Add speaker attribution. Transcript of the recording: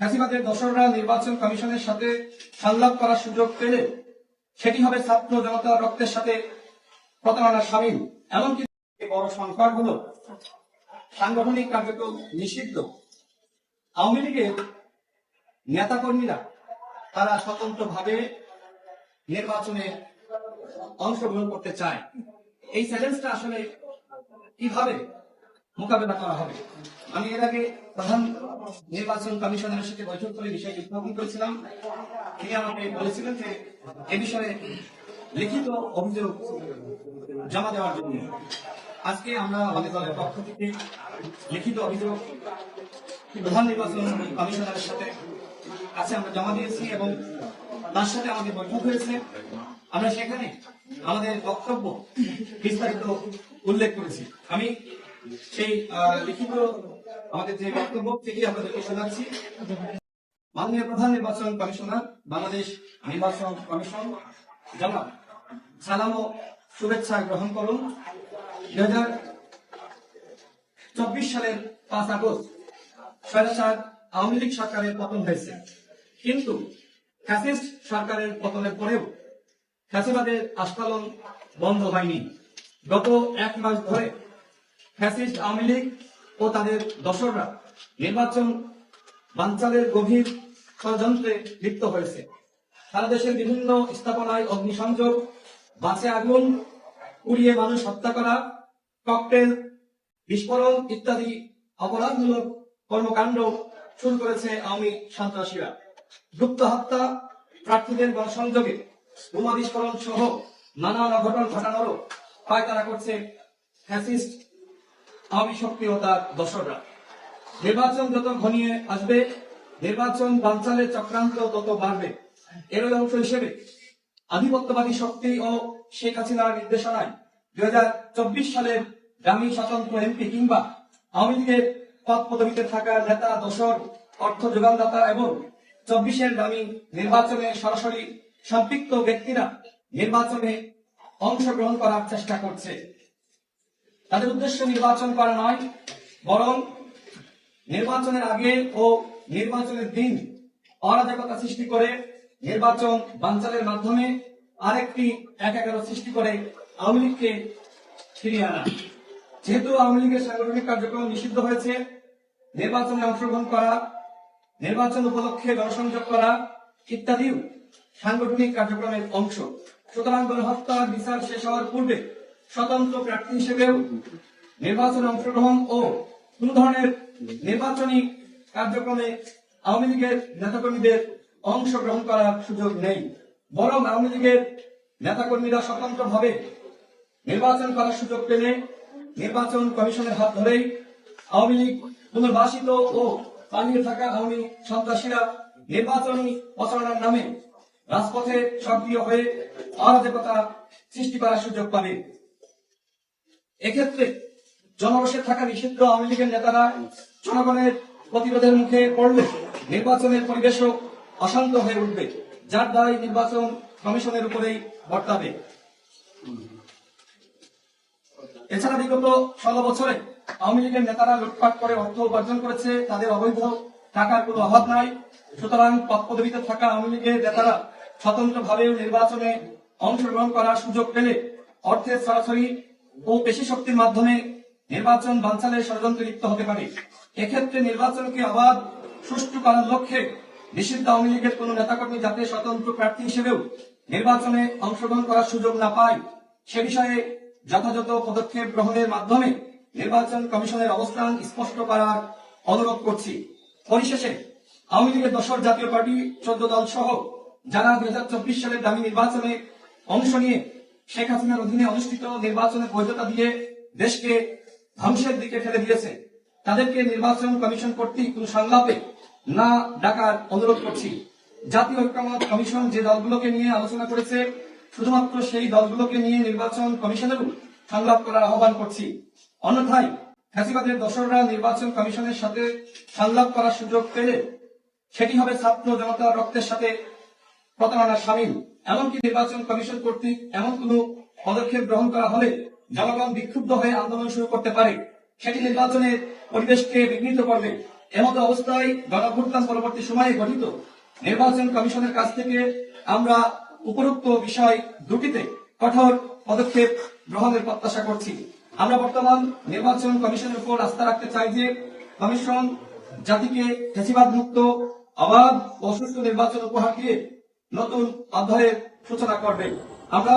Speaker 1: ফ্যাসিবাদের দোসররা নির্বাচন কমিশনের সাথে সংলাপ করার সুযোগ পেলে সেটি হবে ছাত্র জনতার রক্তের সাথে প্রতারণার সামিল। এমনকি বড় সংকটগুলো সাংগঠনিক কার্যক্রম নিষিদ্ধ। আওয়ামী লীগের নেতাকর্মীরা তারা স্বতন্ত্রভাবে নির্বাচনে অংশগ্রহণ করতে চায়। এই চ্যালেঞ্জটা আসলে কীভাবে মোকাবেলা করা হবে? আমি এর আগে প্রধান নির্বাচন কমিশনের সাথে বৈঠক করে বিষয়টি উত্থাপন করেছিলাম। তিনি আমাকে বলেছিলেন যে এ বিষয়ে লিখিত অভিযোগ জমা দেওয়ার জন্য। আজকে আমরা আমাদের দলের পক্ষ থেকে লিখিত অভিযোগ প্রধান নির্বাচন কমিশনারের সাথে কাছে আমরা জমা দিয়েছি এবং তার সাথে আমাদের বৈঠক হয়েছে। আমরা সেখানে আমাদের বক্তব্য বিস্তারিত উল্লেখ করেছি। আমি সেই লিখিত আমাদের যে বক্তব্য আপনাদেরকে শোনাচ্ছি। মাননীয় প্রধান নির্বাচন কমিশনার, বাংলাদেশ নির্বাচন কমিশন সালাম ও শুভেচ্ছা গ্রহণ করুন। দুই হাজার চব্বিশ সালের পাঁচ আগস্ট, স্বৈরাচার আওয়ামী লীগ সরকারের পতন হয়েছে। কিন্তু ফ্যাসিস্ট সরকারের পতনের পরেও ফ্যাসিবাদের আস্ফালন বন্ধ হয়নি। গত এক মাস ধরে ফ্যাসিস্ট আওয়ামী লীগ ও তাদের দশররা নির্বাচন বাঞ্চালের গভীর ষড়যন্ত্রে লিপ্ত হয়েছে। সারা দেশের বিভিন্ন স্থাপনায় অগ্নিসংযোগ বাসে আগুন, উড়িয়ে মানুষ হত্যা করা, ককটেল, বিস্ফোরণ ইত্যাদি অপরাধমূলক কর্মকাণ্ড শুরু করেছে আওয়ামী সন্ত্রাসীরা। গুপ্ত হত্যা, প্রার্থীদের গণসংযোগে বোমা বিস্ফোরণ সহ নানান অঘটন ঘটানোরও পায়তারা করছে ফ্যাসিস্ট আওয়ামী শক্তি ও তার দশররা নির্বাচন যত ঘনিয়ে আসবে, নির্বাচন বাঞ্চালের চক্রান্ত তত বাড়বে। এরই অংশ হিসেবে আধিপত্যবাদী শক্তি ও শেখ হাসিনার নির্দেশনায় দুই হাজার চব্বিশ সালের গ্রামী স্বতন্ত্র এমপি কিংবা আওয়ামী লীগের পদ পদবিতে থাকা নেতা দশর অর্থ যোগানদাতা এবং চব্বিশের গ্রামী নির্বাচনে সরাসরি সম্পৃক্ত ব্যক্তিরা নির্বাচনে অংশগ্রহণ করার চেষ্টা করছে। তাদের উদ্দেশ্য নির্বাচন করা নয়, বরং নির্বাচনের আগে ও নির্বাচনের দিন অরাজকতা সৃষ্টি করে নির্বাচন বাঞ্চালের মাধ্যমে আরেকটি এক এগারো সৃষ্টি করে আওয়ামী লীগকে ফিরিয়ে আনা। যেহেতু আওয়ামী লীগের সাংগঠনিক কার্যক্রম নিষিদ্ধ হয়েছে, নির্বাচনে অংশগ্রহণ করা, নির্বাচন উপলক্ষে গণসংযোগ করা ইত্যাদিও সাংগঠনিক কার্যক্রমের অংশ। সুতরাং গণহত্যার বিচার শেষ হওয়ার পূর্বে স্বতন্ত্র প্রার্থী হিসেবেও নির্বাচনে অংশগ্রহণ ও কোন ধরনের নির্বাচনী কার্যক্রমে আওয়ামী লীগের নেতাকর্মীদের অংশগ্রহণ করার সুযোগ নেই। বরং আওয়ামী লীগের নেতাকর্মীরা স্বতন্ত্রভাবে নির্বাচন করার সুযোগ পেলে নির্বাচন কমিশনের হাত ধরেই আওয়ামী লীগ পুনর্বাসিত ও পালিয়ে থাকা আওয়ামী সন্ত্রাসীরা নির্বাচনী প্রচারণার নামে রাজপথে সক্রিয় হয়ে অরাজকতা সৃষ্টি করার সুযোগ পাবে। এক্ষেত্রে জনরসে থাকা নিষিদ্ধ আওয়ামী লীগের নেতারা জনগণের প্রতিরোধের মুখে পড়লে নির্বাচনের পরিবেশও অশান্ত হয়ে উঠবে, যার দায় নির্বাচন কমিশনের উপরেই বর্তাবে। এছাড়া বিগত ষোলো বছরে আওয়ামী লীগের নেতারা লুটপাট করে অর্থ উপার্জন করেছে, তাদের অবৈধ টাকার কোনো অভাব নাই। সুতরাং পদ পদবিতে থাকা আওয়ামী লীগের নেতারা স্বতন্ত্রভাবেও নির্বাচনে অংশগ্রহণ করার সুযোগ পেলে অর্থের সরাসরি ও পেশি শক্তির মাধ্যমে নির্বাচন বাঞ্চালে ষড়যন্ত্রে লিপ্ত হতে পারে। এক্ষেত্রে নির্বাচনকে অবাধ সুষ্ঠু করার লক্ষ্যে নিষিদ্ধ আওয়ামী লীগের কোন নেতাকর্মী যাতে স্বতন্ত্র প্রার্থী হিসেবেও নির্বাচনে অংশগ্রহণ করার সুযোগ না পায়। সে বিষয়ে যথাযথ পদক্ষেপ গ্রহণের মাধ্যমে নির্বাচন কমিশনের অবস্থান স্পষ্ট করার অনুরোধ করছি। পরিশেষে আওয়ামী লীগের দশর জাতীয় পার্টি চোদ্দ দল সহ যারা দুই হাজার চব্বিশ সালের দামি নির্বাচনে অংশ নিয়ে শেখ হাসিনার অধীনে অনুষ্ঠিত নির্বাচনের বৈধতা দিয়ে দেশকে ধ্বংসের দিকে ফেলে দিয়েছে। তাদেরকে নির্বাচন কমিশন কর্তৃক কোন সংলাপে না ডাকার অনুরোধ করছি। জাতীয় ঐক্যমত কমিশন যে দলগুলোকে নিয়ে আলোচনা করেছে, শুধুমাত্র সেই দলগুলোকে নিয়ে নির্বাচন কমিশনেরও সংলাপ করার আহ্বান করছি। অন্যথায় ফ্যাসিবাদের দশররা নির্বাচন কমিশনের সাথে সংলাপ করার সুযোগ পেলে সেটি হবে ছাত্র জনতার রক্তের সাথে প্রতারণার সামিল। এমনকি নির্বাচন কমিশন কর্তৃক এমন কোন পদক্ষেপ গ্রহণ করা হলে জনগণ বিক্ষুব্ধ হয়ে আন্দোলন শুরু করতে পারে। সেটি নির্বাচনের পরিবেশকে বিঘ্নিত করবে। এমত অবস্থায় গণভোটদান পরবর্তী সময়ে গঠিত নির্বাচন কমিশনের কাছ থেকে আমরা উপরোক্ত বিষয় দুটিতে কঠোর পদক্ষেপ গ্রহণের প্রত্যাশা করছি। আমরা বর্তমান নির্বাচন কমিশনের উপর আস্থা রাখতে চাই যে কমিশন জাতিকে ফেসিবাদ মুক্ত অবাধ ও সুষ্ঠু নির্বাচন উপহার দিয়ে নতুন অধ্যায়ের সূচনা করবে। আমরা